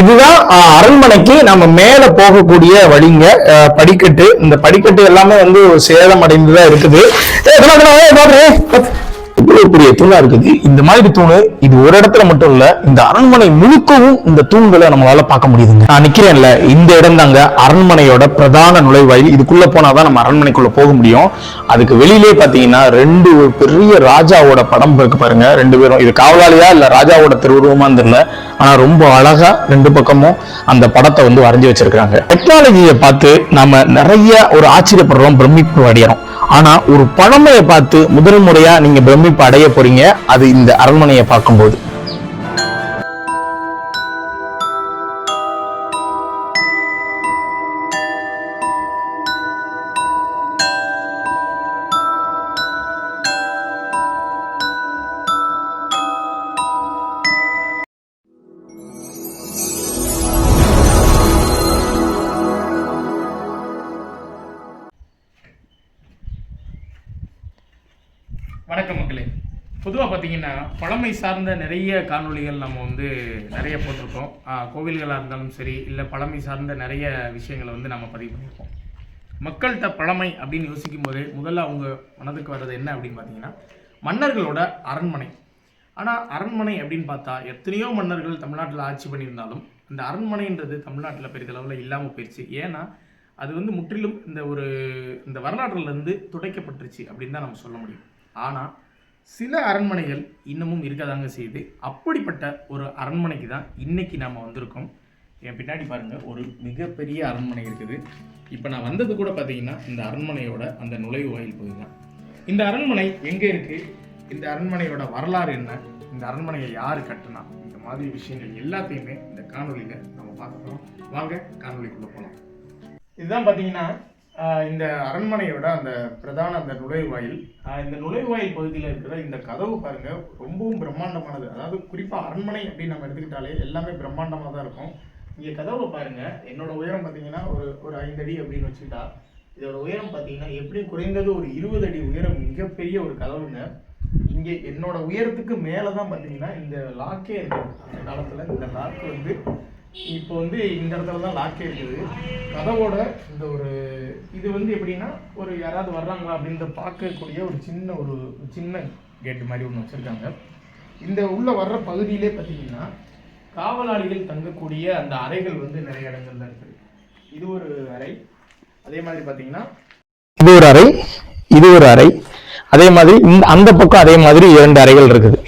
இதுதான் அரண்மனைக்கு நம்ம மேல போகக்கூடிய வழிங்க படிக்கட்டு. இந்த படிக்கட்டு எல்லாமே வந்து சேதம் அடைந்துதான் இருக்குது ஏய், இவ்வளவு பெரிய தூணா இருக்குது. இந்த மாதிரி தூணு இது ஒரு இடத்துல மட்டும் இல்ல இந்த அரண்மனை முழுக்கவும் இந்த தூண்களை நம்மளால பார்க்க முடியுதுங்க. நான் நிக்கிறேன்ல இந்த இடம் தாங்க அரண்மனையோட பிரதான நுழைவாயில். இதுக்குள்ள போனாதான் நம்ம அரண்மனைக்குள்ள போக முடியும். அதுக்கு வெளியிலே பாத்தீங்கன்னா ரெண்டு ஒரு பெரிய ராஜாவோட படம் இருக்கு பாருங்க. ரெண்டு பேரும் இது காவலாளியா இல்ல ராஜாவோட திருவுருவமா தெரியல. ஆனா ரொம்ப அழகா ரெண்டு பக்கமும் அந்த படத்தை வந்து வரைஞ்சி வச்சிருக்காங்க டெக்னாலஜியை பார்த்து நாம நிறைய ஒரு ஆச்சரியப்படுறோம் பிரமிப்பு அடையிறோம். ஆனா ஒரு பழமையை பார்த்து முதல் முறையா நீங்க பிரமிப்பு அடைய போறீங்க. அது இந்த அரண்மனையை பார்க்கும்போது. வணக்கம் மக்களே. பொதுவாக பார்த்தீங்கன்னா பழமை சார்ந்த நிறைய காணொளிகள் நம்ம வந்து நிறைய போட்டிருக்கோம். கோவில்களாக இருந்தாலும் சரி இல்லை பழமை சார்ந்த நிறைய விஷயங்களை வந்து நம்ம பதிவு பண்ணியிருக்கோம். மக்கள்கிட்ட பழமை அப்படின்னு யோசிக்கும் போது முதல்ல அவங்க மனதுக்கு வர்றது என்ன அப்படின்னு பார்த்தீங்கன்னா மன்னர்களோட அரண்மனை. ஆனால் அரண்மனை அப்படின்னு பார்த்தா எத்தனையோ மன்னர்கள் தமிழ்நாட்டில் ஆட்சி பண்ணியிருந்தாலும் இந்த அரண்மனைன்றது தமிழ்நாட்டில் பெரிதளவில் இல்லாமல் போயிடுச்சு ஏன்னா அது வந்து முற்றிலும் இந்த ஒரு இந்த வரலாற்றுலேருந்து துடைக்கப்பட்டுருச்சு அப்படின்னு தான் நம்ம சொல்ல முடியும். ஆனால் சில அரண்மனைகள் இன்னமும் இருக்கதாங்க செய்யுது. அப்படிப்பட்ட ஒரு அரண்மனைக்கு தான் இன்னைக்கு நாம் வந்திருக்கோம். என் பின்னாடி பாருங்கள் ஒரு மிகப்பெரிய அரண்மனை இருக்குது. இப்போ நான் வந்தது கூட பார்த்தீங்கன்னா இந்த அரண்மனையோட அந்த நுழைவு வாயில் பகுதி தான். இந்த அரண்மனை எங்கே இருக்குது இந்த அரண்மனையோட வரலாறு என்ன? இந்த அரண்மனையை யார் கட்டினா? இந்த மாதிரி விஷயங்கள் எல்லாத்தையுமே இந்த காணொலியில் நம்ம பார்க்க வாங்க காணொலிக்குள்ளே போகலாம் இதுதான் பார்த்தீங்கன்னா இந்த அரண்மனையோட அந்த பிரதான அந்த நுழைவாயில் இந்த நுழைவாயில் பகுதியில் இருக்கிற இந்த கதவு பாருங்க ரொம்பவும் பிரம்மாண்டமானது. அதாவது குறிப்பாக அரண்மனை அப்படின்னு நம்ம எடுத்துக்கிட்டாலே எல்லாமே பிரம்மாண்டமாக தான் இருக்கும். இங்கே கதவை பாருங்க. என்னோட உயரம் பார்த்தீங்கன்னா ஒரு ஒரு ஐந்து அடி அப்படின்னு வச்சுக்கிட்டா இதோட உயரம் பார்த்தீங்கன்னா எப்படி குறைந்தது ஒரு இருபது அடி உயரம் மிகப்பெரிய ஒரு கதவுங்க. இங்கே என்னோட உயரத்துக்கு மேலே தான் பார்த்தீங்கன்னா இந்த லாக்கே இருந்தது அந்த காலத்தில் இந்த லாக்கு வந்து இப்போ வந்து இந்த இடத்துல தான் லாக்கே இருக்குது. கதவோட இந்த ஒரு இது வந்து எப்படின்னா ஒரு யாராவது வர்றாங்களா அப்படின்னு பார்க்கக்கூடிய ஒரு சின்ன ஒரு சின்ன கேட் மாதிரி ஒன்று வச்சுருக்காங்க. இந்த உள்ளே வர்ற பகுதியிலே பார்த்தீங்கன்னா காவலாளிகள் தங்கக்கூடிய அந்த அறைகள் வந்து நிறைய இடங்கள்ல இருக்குது. இது ஒரு அறை. அதே மாதிரி பார்த்தீங்கன்னா இது ஒரு அறை இது ஒரு அறை. அதே மாதிரி இந்த அந்த பக்கம் அதே மாதிரி இரண்டு அறைகள் இருக்குது.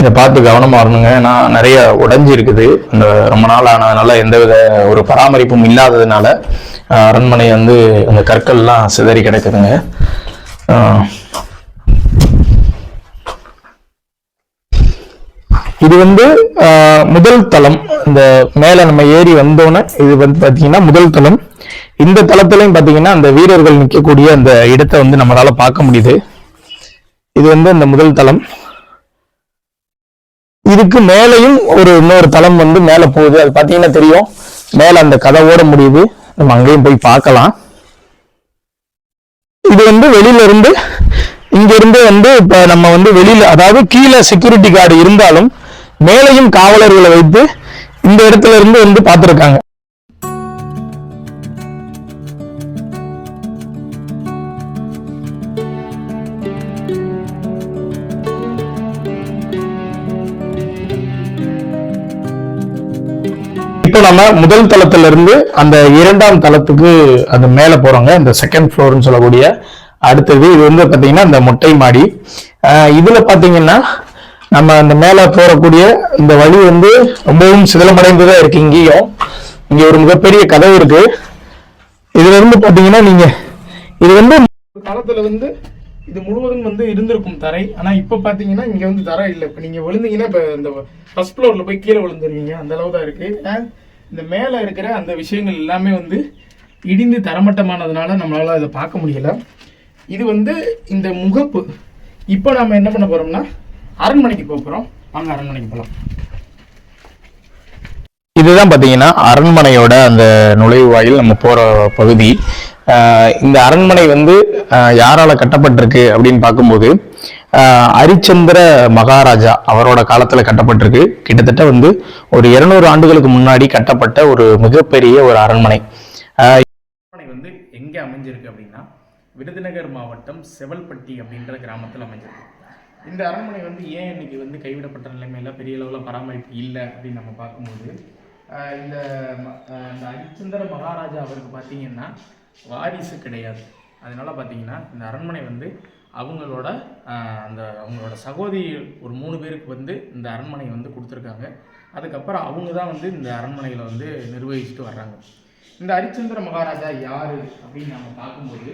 இதை பார்த்து கவனமா வரணுங்க. ஏன்னா நிறைய உடைஞ்சு இருக்குது இந்த ரொம்ப நாள் ஆனதுனால எந்தவித ஒரு பராமரிப்பும் இல்லாததுனால அரண்மனை வந்து அந்த கற்கள்லாம் சிதறி கிடக்குதுங்க. இது வந்து முதல் தளம். இந்த மேல நம்ம ஏறி வந்தோன்னே இது வந்து பாத்தீங்கன்னா முதல் தளம். இந்த தளத்துலையும் பாத்தீங்கன்னா அந்த வீரர்கள் நிற்கக்கூடிய அந்த இடத்தை வந்து நம்மளால பார்க்க முடியுது. இது வந்து அந்த முதல் தளம். இதுக்கு மேலையும் ஒரு இன்னொரு தளம் வந்து மேலே போகுது. அது பார்த்தீங்கன்னா தெரியும். மேலே அந்த கதவோட முடியுது. நம்ம அங்கேயும் போய் பார்க்கலாம். இது வந்து வெளியில இருந்து வந்து இப்போ நம்ம வந்து வெளியில அதாவது கீழே செக்யூரிட்டி கார்டு இருந்தாலும் மேலையும் காவலர்களை வைத்து இந்த இடத்துல இருந்து வந்து பார்த்துருக்காங்க. நம்ம முதல் தளத்துல இருந்து அந்த இரண்டாம் தளத்துக்கு அந்த மேல போறோங்க இந்த செகண்ட் ஃப்ளோர்னு சொல்லக்கூடிய அடுத்தது. இது வந்து பாத்தீங்கன்னா இந்த மொட்டை மாடி. ஆஹ் இதுல பாத்தீங்கன்னா நம்ம அந்த மேல போறக்கூடிய இந்த வழி வந்து ரொம்பவும் சிதிலமடைந்ததா இருக்கு இங்கேயும். இங்க ஒரு மிகப்பெரிய கதவு இருக்கு. இதுல இருந்து பாத்தீங்கன்னா நீங்க இது வந்து ஒரு காலத்துல வந்து இது முழுவதும் வந்து இருந்திருக்கும் தரை. ஆனா இப்ப பாத்தீங்கன்னா இங்க வந்து தரை இல்லை. இப்ப நீங்க விழுந்தீங்கன்னா இப்ப இந்த ஃபர்ஸ்ட் ஃப்ளோர்ல போய் கீழே விழுந்துருவீங்க. அந்த அளவு தான் இருக்கு இந்த மேலே இருக்கிற அந்த விஷயங்கள் எல்லாமே வந்து இடிந்து தரமட்டமானதுனால நம்மளால அதை பார்க்க முடியலை. இது வந்து இந்த முகப்பு. இப்போ நாம என்ன பண்ண போகிறோம்னா அரண்மனைக்கு போக வாங்க அரண்மனைக்கு போகலாம் இதுதான் பார்த்தீங்கன்னா அரண்மனையோட அந்த நுழைவாயில் நம்ம போகிற பகுதி. இந்த அரண்மனை வந்து யாரால் கட்டப்பட்டிருக்கு அப்படின்னு பார்க்கும்போது ஹரிச்சந்திர மகாராஜா அவரோட காலத்துல கட்டப்பட்டிருக்கு. கிட்டத்தட்ட வந்து ஒரு இருநூறு ஆண்டுகளுக்கு முன்னாடி கட்டப்பட்ட ஒரு மிகப்பெரிய ஒரு அரண்மனை. அரண்மனை வந்து எங்கே அமைஞ்சிருக்கு அப்படின்னா விருதுநகர் மாவட்டம் செவல்பட்டி அப்படின்ற கிராமத்தில் அமைஞ்சிருக்கு. இந்த அரண்மனை வந்து ஏன் இன்னைக்கு வந்து கைவிடப்பட்ட நிலைமையில பெரிய அளவில் பராமரிப்பு இல்லை அப்படின்னு நம்ம பார்க்கும்போது இந்த ம- இந்த ஹரிச்சந்திர மகாராஜா அவருக்கு பார்த்தீங்கன்னா வாரிசு கிடையாது. அதனால பார்த்தீங்கன்னா இந்த அரண்மனை வந்து அவங்களோட அந்த அவங்களோட சகோதரி ஒரு மூணு பேருக்கு வந்து இந்த அரண்மனை வந்து கொடுத்துருக்காங்க. அதுக்கப்புறம் அவங்க தான் வந்து இந்த அரண்மனையில் வந்து நிர்வகிச்சுட்டு வர்றாங்க. இந்த ஹரிச்சந்திர மகாராஜா யாரு அப்படின்னு நம்ம பார்க்கும்போது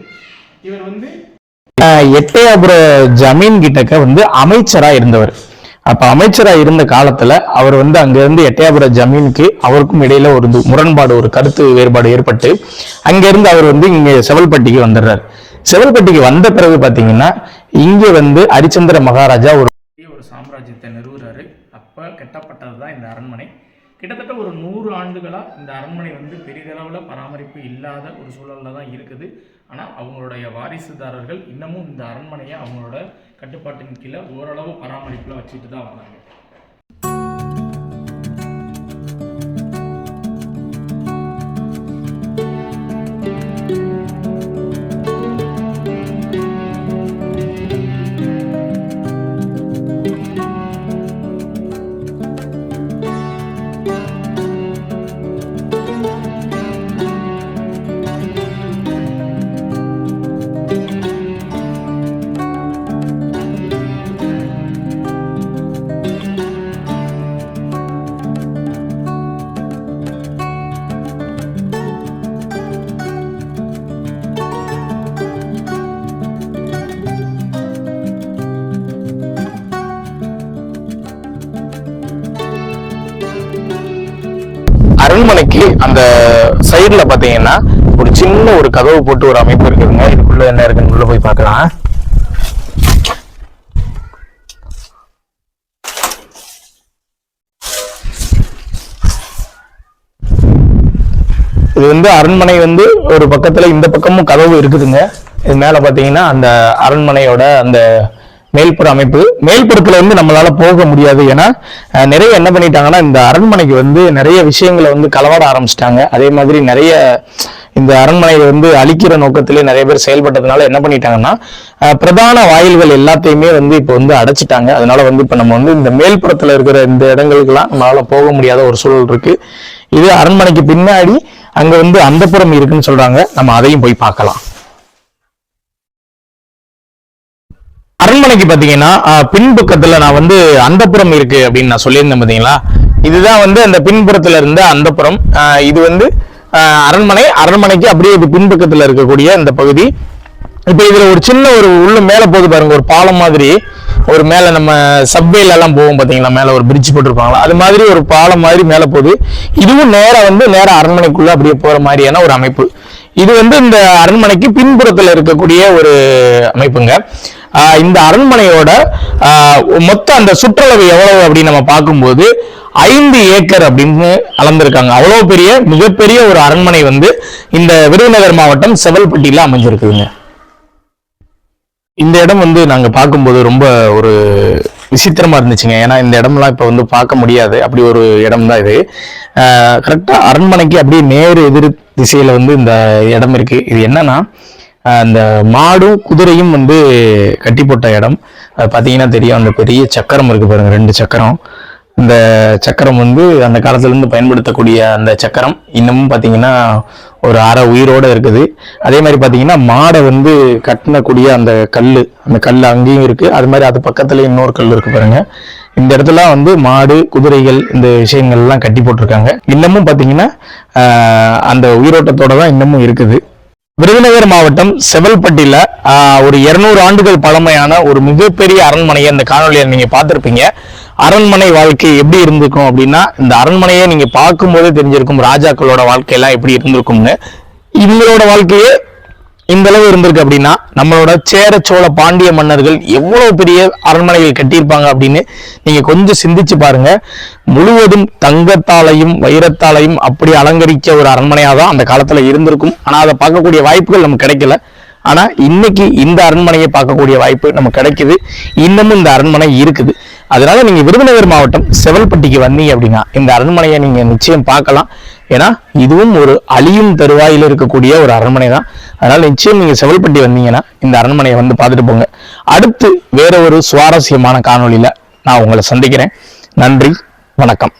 இவர் வந்து எட்டயபுர ஜமீன் கிட்டக்க வந்து அமைச்சரா இருந்தவர். அப்ப அமைச்சரா இருந்த காலத்துல அவர் வந்து அங்கிருந்து எட்டயபுர ஜமீனுக்கு அவருக்கும் இடையில ஒரு முரண்பாடு ஒரு கருத்து வேறுபாடு ஏற்பட்டு அங்கிருந்து அவர் வந்து இங்க செவல்பட்டிக்கு வந்துடுறாரு. செவல்பட்டிக்கு வந்த பிறகு பார்த்தீங்கன்னா இங்கே வந்து ஹரிச்சந்திர மகாராஜா ஒரு பெரிய ஒரு சாம்ராஜ்யத்தை நிறுவுறாரு. அப்போ கட்டப்பட்டது தான் இந்த அரண்மனை. கிட்டத்தட்ட ஒரு நூறு ஆண்டுகளாக இந்த அரண்மனை வந்து பெரிதளவில் பராமரிப்பு இல்லாத ஒரு சூழலில் தான் இருக்குது. ஆனால் அவங்களுடைய வாரிசுதாரர்கள் இன்னமும் இந்த அரண்மனையை அவங்களோட கட்டுப்பாட்டின் கீழே ஓரளவு பராமரிப்பில் வச்சுட்டு தான் வராங்க அரண்மனைக்கு அந்த சைடுல பாத்தீங்கன்னா ஒரு சின்ன ஒரு கதவு போட்டு ஒரு அமைப்பு இருக்குதுங்க. இதுக்குள்ள என்ன இருக்குன்னு போய் பார்க்கலாம். இது வந்து அரண்மனை வந்து ஒரு பக்கத்துல இந்த பக்கமும் கதவு இருக்குதுங்க. இது மேல பாத்தீங்கன்னா அந்த அரண்மனையோட அந்த மேல்புற அமைப்பு. மேல்புறத்துல வந்து நம்மளால போக முடியாது. ஏன்னா நிறைய என்ன பண்ணிட்டாங்கன்னா இந்த அரண்மனைக்கு வந்து நிறைய விஷயங்களை வந்து களவாட ஆரம்பிச்சிட்டாங்க. அதே மாதிரி நிறைய இந்த அரண்மனையை வந்து அழிக்கிற நோக்கத்திலே நிறைய பேர் செயல்பட்டதுனால என்ன பண்ணிட்டாங்கன்னா பிரதான வாயில்கள் எல்லாத்தையுமே வந்து இப்போ வந்து அடைச்சிட்டாங்க. அதனால வந்து இப்போ நம்ம வந்து இந்த மேல்புறத்தில் இருக்கிற இந்த இடங்களுக்கெல்லாம் நம்மளால போக முடியாத ஒரு சூழல் இருக்கு. இது அரண்மனைக்கு பின்னாடி அங்க வந்து அந்தப்புறம் இருக்குன்னு சொல்றாங்க. நம்ம அதையும் போய் பார்க்கலாம். அரண்மனைக்கு பாத்தீங்கன்னா பின்புக்கத்துல நான் வந்து அந்தப்புறம் இருக்கு அப்படின்னு நான் சொல்லியிருந்தேன் பாத்தீங்களா? இதுதான் வந்து அந்த பின்புறத்துல இருந்த அந்தப்புறம். இது வந்து அரண்மனை. அரண்மனைக்கு அப்படியே இது பின்பக்கத்துல இருக்கக்கூடிய இந்த பகுதி. இப்ப இதுல ஒரு சின்ன ஒரு உள்ள மேல போகுது பாருங்க. ஒரு பாலம் மாதிரி. ஒரு மேல நம்ம சப்வேல எல்லாம் போவோம் பாத்தீங்களா? மேல ஒரு பிரிட்ஜ் போட்டிருப்பாங்களா? அது மாதிரி ஒரு பாலம் மாதிரி மேல போகுது. இதுவும் நேரம் வந்து நேரா அரண்மனைக்குள்ள அப்படியே போற மாதிரியான ஒரு அமைப்பு. இது வந்து இந்த அரண்மனைக்கு பின்புறத்துல இருக்கக்கூடிய ஒரு அமைப்புங்க. இந்த அரண்மனையோட மொத்த அந்த சுற்றளவு எவ்வளவு அப்படின்னு நம்ம பார்க்கும்போது ஐந்து ஏக்கர் அப்படின்னு அளந்திருக்காங்க. அவ்வளோ பெரிய மிகப்பெரிய ஒரு அரண்மனை வந்து இந்த விருதுநகர் மாவட்டம் செவல்பட்டியில் அமைஞ்சிருக்குதுங்க. இந்த இடம் வந்து நாங்கள் பார்க்கும்போது ரொம்ப ஒரு விசித்திரமாக இருந்துச்சுங்க. ஏன்னா இந்த இடம்லாம் இப்போ வந்து பார்க்க முடியாது. அப்படி ஒரு இடம் தான் இது கரெக்டாக அரண்மனைக்கு அப்படியே நேர் எதிர் திசையில் வந்து இந்த இடம் இருக்குது இது என்னன்னா அந்த மாடும் குதிரையும் வந்து கட்டி போட்ட இடம். அது பார்த்தீங்கன்னா தெரியும் அந்த பெரிய சக்கரம் இருக்கு பாருங்க ரெண்டு சக்கரம். இந்த சக்கரம் வந்து அந்த காலத்துலேருந்து பயன்படுத்தக்கூடிய அந்த சக்கரம். இன்னமும் பார்த்தீங்கன்னா ஒரு அரை உயிரோட இருக்குது. அதே மாதிரி பார்த்தீங்கன்னா மாடை வந்து கட்டினக்கூடிய அந்த கல் அந்த கல் அங்கேயும் இருக்குது அது மாதிரி அது பக்கத்தில் இன்னொரு கல் இருக்குது பாருங்கள் இந்த இடத்துல வந்து மாடு குதிரைகள் இந்த விஷயங்கள்லாம் கட்டி போட்டிருக்காங்க இன்னமும் பார்த்தீங்கன்னா அந்த உயிரோட்டத்தோட தான் இன்னமும் இருக்குது. விருதுநகர் மாவட்டம் செவல்பட்டியில் ஒரு இருநூறு ஆண்டுகள் பழமையான ஒரு மிகப்பெரிய அரண்மனையை இந்த காணொலியை நீங்கள் பார்த்துருப்பீங்க. அரண்மனை வாழ்க்கை எப்படி இருந்திருக்கும் அப்படின்னா இந்த அரண்மனையை நீங்கள் பார்க்கும்போதே தெரிஞ்சிருக்கும் ராஜாக்களோட வாழ்க்கையெல்லாம் எப்படி இருந்திருக்கும்னு. இவங்களோட வாழ்க்கையே இந்த அளவு இருந்திருக்கு அப்படின்னா நம்மளோட சேர சோழ பாண்டிய மன்னர்கள் எவ்வளவு பெரிய அரண்மனைகள் கட்டியிருப்பாங்க அப்படின்னு நீங்க கொஞ்சம் சிந்திச்சு பாருங்க. முழுவதும் தங்கத்தாலையும் வைரத்தாலையும் அப்படி அலங்கரிக்க ஒரு அரண்மனையா தான் அந்த காலத்துல இருந்திருக்கும். ஆனா அதை பார்க்கக்கூடிய வாய்ப்புகள் நமக்கு கிடைக்கல. ஆனா இன்னைக்கு இந்த அரண்மனையை பார்க்கக்கூடிய வாய்ப்பு நமக்கு கிடைக்குது. இன்னமும் இந்த அரண்மனை இருக்குது. அதனால நீங்க விருதுநகர் மாவட்டம் செவல்பட்டிக்கு வந்தீங்க அப்படின்னா இந்த அரண்மனையை நீங்க நிச்சயம் பார்க்கலாம். ஏன்னா இதுவும் ஒரு அழியும் தருவாயில் இருக்கக்கூடிய ஒரு அரண்மனை தான் அதனால நிச்சயம் நீங்க செவல்பட்டி வந்தீங்கன்னா இந்த அரண்மனையை வந்து பார்த்துட்டு போங்க. அடுத்து வேற ஒரு சுவாரஸ்யமான காணொளியில நான் உங்களை சந்திக்கிறேன். நன்றி வணக்கம்.